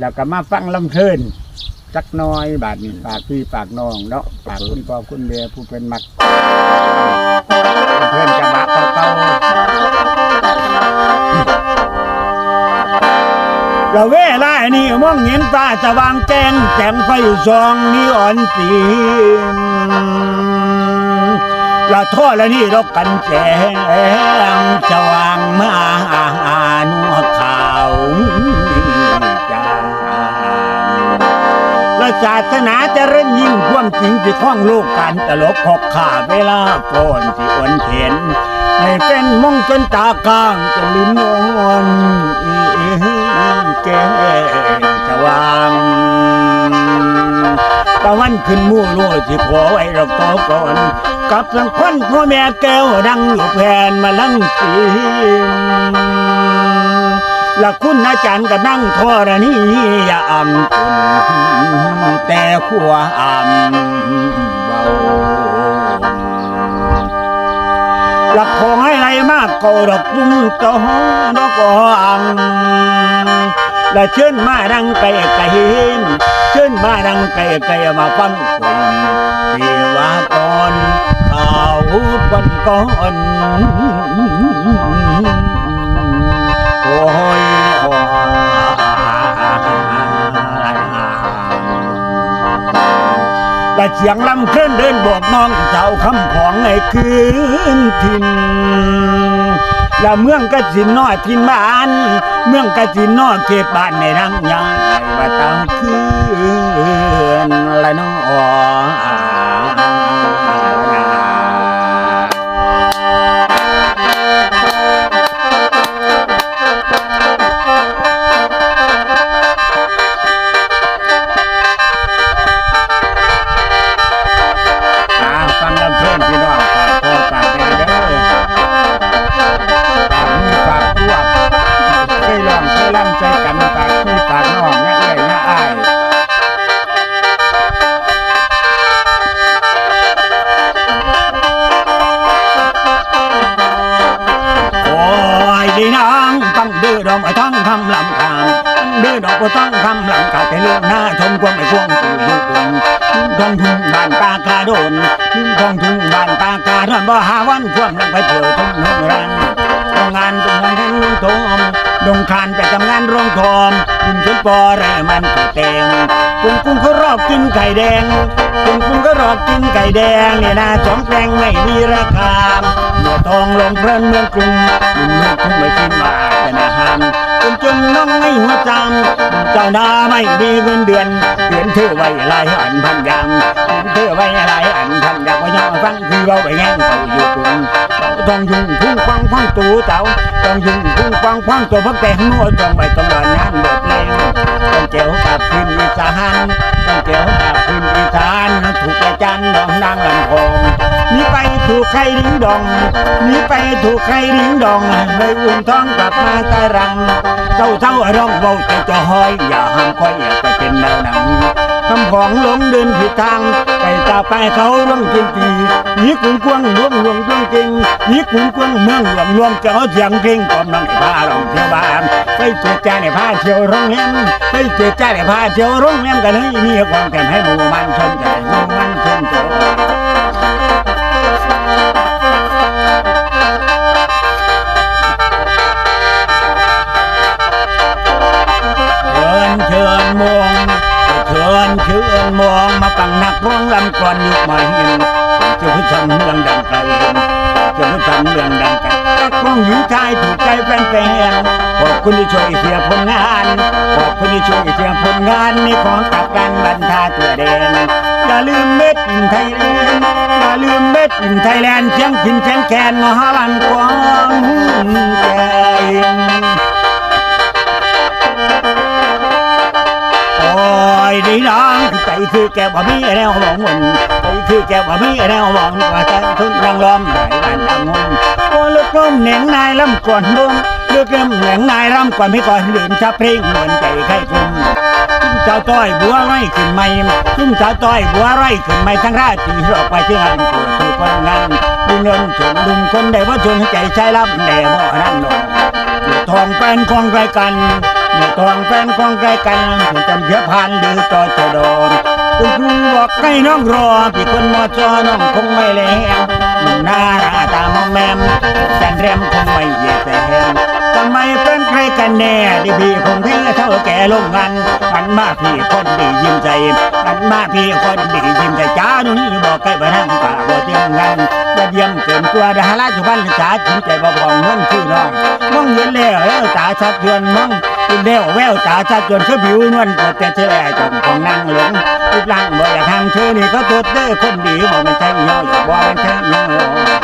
แล้วก็มาฟังลำเพลินจักหน้อยบาดนี้ปากพี่ปากน้องเนาะปากคุณพ่อคุณแม่ผู้เป็นมักลำเพลินจะบะเก่าๆเราเวลานี่มองเห็นฟ้าสว่างแจ้งแจ่มไฟซองนีอ่อนสีละท่อละนี่รกกันแสงสว่างมานัวขาวจ และศาสนาจะเริ่ยิ่งความจริงที่ข้องโลกการตลกหกขาเวลาก่อนที่อวนเห็นให้เป็นมงจนตากลางจนลืมนอนอีแก่สว่างตะวันขึ้นมู่รั่ที่ขอไว้รอกต่อก่อนกับสังควันพ่อแม่แก้วดังอยู่แผ่นมาลังสีและคุณอาจารย์ก็นั่งทอรนี่อย่าอ่ำตุน แต่ขัวอ่ำเบาหลักของให้ไรมากก็ดอกจุ้มตอดอกอ่ำและเชิญมาดังไก่ไก่เชิญมาดังไก่ไก่มาฟังคนเทวากรข่าวปันก่อน แต่เสียงลำเคลื่อนเดินบอกน้องเจ้าคำของในคืนทินและเมืองกสินนอทินบ้าน เมืองกสินนอเก็บบ้านในรังยังไงว่าตามคืนละน้องอ่ ลองเคยล่ำใจกันฝากพี่ฝากน้องเนี่ยเอ้ยเนี่ยอ้ายโอ้ยดีนางตั้งดื้อดอกไอ้ต้องคำลำคางดื้อดอกก็ต้องคำลำกาแต่เรื่องหน้าชมความไอ้พวงตู่ลูกวงทองทุ่งบ้านตากาโดนทองทุ่งบ้านตากาโดนบ่หาวันความลงไปเที่ยวทุ่งนงรัน รงงานตรงไหนทั้งลุงทอมดงคานไปทำงานโรงทอมกินจนปอไรมันก็เตงกุ้งกุ้งเขารอบกินไข่แดงกุ้งกุ้งก็รอบกินไก่แดงเนี่ยนะสองแปลงไม่มีราคาเมื่อทองลงเพลินเมืองกรุงลุงลูกทุ่งไม่กินมาแต่นาหามจนจนน้องไม่หัวจำเจ้านาไม่มีเงินเดือนเดือนเธอไว้หลายอันพันยามเดือนเธอไว้หลายอันพันยามว่ายังฟังคือเราไปแง่งเขาอยู่กรุง ต้องยุ่งพุ่งฟังฟังตูเจ้าต้องยุ่งพุ่งฟังฟังตัวพักแต่งนัวจงไปต้องวันงานบทเพลงต้องเจียวกับคืนอีสานต้องเจียวกับคืนอีสานนั้นถูกอาจารย์ดองนางลำพงนี่ไปถูกใครดิ้งดองนี่ไปถูกใครดิ้งดองเลยอุ่นท้องกลับมาตารังเจ้าเท่าร้องเบาใจจะห้อยอย่าห้ามคอยอย่าไปเป็นดาวนัง คำของหลงเดินผิดทางไปตาไปเขาล่วงจริงจีนี่ขุนกวงล่วงลวงจริงจริงนี่ขุนกวงเมืองหลวงล่วงเจ้าเสียงเพลงกล่อมน้องไอ้ผ้าลองเที่ยวบ้านไปเจอจ้าในผ้าเที่ยวโรงแรมไปเจอจ้าในผ้าเที่ยวโรงแรมกันให้มีความแก่ให้หมู่มันชนใจ องมาฟังนักร้องลำกลอนยุคใหม่จะพูดทำเมืองดังไกลจะพูดทำเมืองดังไกลกร้องหญิงชายถูกใจแฟนๆขอบคุณที่ช่วยเชียร์ผลงานขอบคุณที่ช่วยเชียร์ผลงานนี่ของกับการบรรทาตัวเด่นอย่าลืมเม็ดอินไทยแลนด์อย่าลืมเม็ดอินไทยแลนด์เชียงพินแขนแคนมหาลันกวาง ใจคือแกบ่มีแนวมองมันใจคือแกบ่มีแนวมองว่าใจทุนรังล้อมไหลบ้านดังงงโอ้ลูกกลมเหน่งนายลำก่อนดวงลูกกลมเหน่งนายลำก่อนไม่ก่อนดื่มชาเพลงเหมือนใจใครคุมจุ้มเจ้าต้อยบัวไร่ขึ้นใหม่จุ้มเจ้าต้อยบัวไร่ขึ้นใหม่ทั้งราตรีออกไปที่งานปวดทุกคนงานดุเงินชนดุมคนใดว่าชนใจใช้ลำแด่บ่นั่งนอนทองเป็นของใครกัน เมื่อตองแฟนของใกล้กันผมจำเสียพันหรือจอจะโดนคุณครูบอกใกล้น้องรอพี่คนมอจอน้องคงไม่แลงหนุ่มหน้าราตามองแมมจันแรมคงไม่เย่แสงทำไมเป็นใครกันแน่ที่พี่คงแท้เท่าแก่ลงกันอันมาพี่คนดียิ้มใจอันมาพี่คนดียิ้มใจจ้าหนูนี่บอกใกล้บ้านป่าบ่เตียงกันอย่เยี่ยมเกินตัวดาราจุบันจ๋าถึงใจบ่พองเงินชื่อน้องมองเห็นแล้วตาชัดเจนมอง เห็นแล้วแววตาชัดจนคือผิวนวลปวดแต่เชื่อจมของนางหลงรูปร่างบ่อยากทางเธอนี่ก็ตัวเด้อคนดีบอกไม่ใช่ย่อยบอกไม่ใช่ย่อย